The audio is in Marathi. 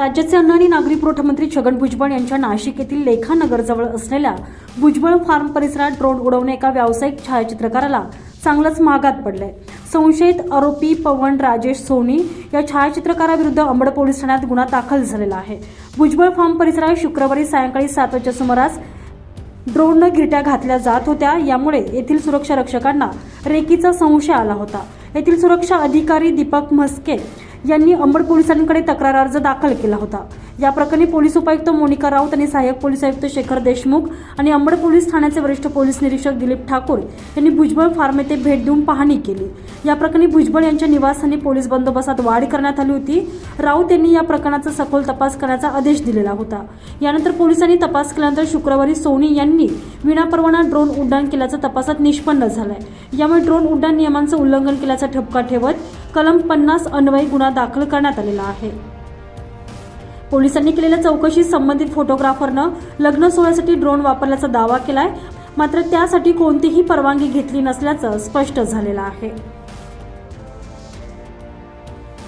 राज्याचे अन्न आणि नागरी पुरवठा मंत्री छगन भुजबळ यांच्या नाशिक येथील लेखानगरजवळ असलेल्या भुजबळ फार्म परिसरात ड्रोन उडवणे एका व्यावसायिक छायाचित्रकाराला चांगलंच मागात पडलंय. संशयित आरोपी पवन राजेश सोनी या छायाचित्रकाराविरुद्ध अंबड पोलीस ठाण्यात गुन्हा दाखल झालेला आहे. भुजबळ फार्म परिसरात शुक्रवारी सायंकाळी सात वाजच्या सुमारास ड्रोननं गिरट्या घातल्या जात होत्या. यामुळे येथील सुरक्षा रक्षकांना रेकीचा संशय आला होता. येथील सुरक्षा अधिकारी दीपक म्हस्के यांनी अंबड पोलिसांकडे तक्रार अर्ज दाखल केला होता. या प्रकरणी पोलीस उपायुक्त मोनिका राऊत आणि सहाय्यक पोलीस आयुक्त शेखर देशमुख आणि अंबड पोलीस ठाण्याचे वरिष्ठ पोलीस निरीक्षक दिलीप ठाकूर यांनी भुजबळ फार्म येथे भेट देऊन पाहणी केली. या प्रकरणी भुजबळ यांच्या निवासस्थानी पोलीस बंदोबस्तात वाढ करण्यात आली होती. राऊत यांनी या प्रकरणाचा सखोल तपास करण्याचा आदेश दिलेला होता. यानंतर पोलिसांनी तपास केल्यानंतर शुक्रवारी सोनी यांनी विनापरवाना ड्रोन उड्डाण केल्याचं तपासात निष्पन्न झालंय. यामुळे ड्रोन उड्डाण नियमांचं उल्लंघन केल्याचा ठपका ठेवत कलम पन्नास अन्वयी गुन्हा दाखल करण्यात आलेला आहे. पोलिसांनी केलेल्या चौकशीत संबंधित फोटोग्राफरनं लग्न सोहळ्यासाठी ड्रोन वापरल्याचा दावा केलाय. मात्र त्यासाठी कोणतीही परवानगी घेतली नसल्याचं स्पष्ट झालेलं आहे.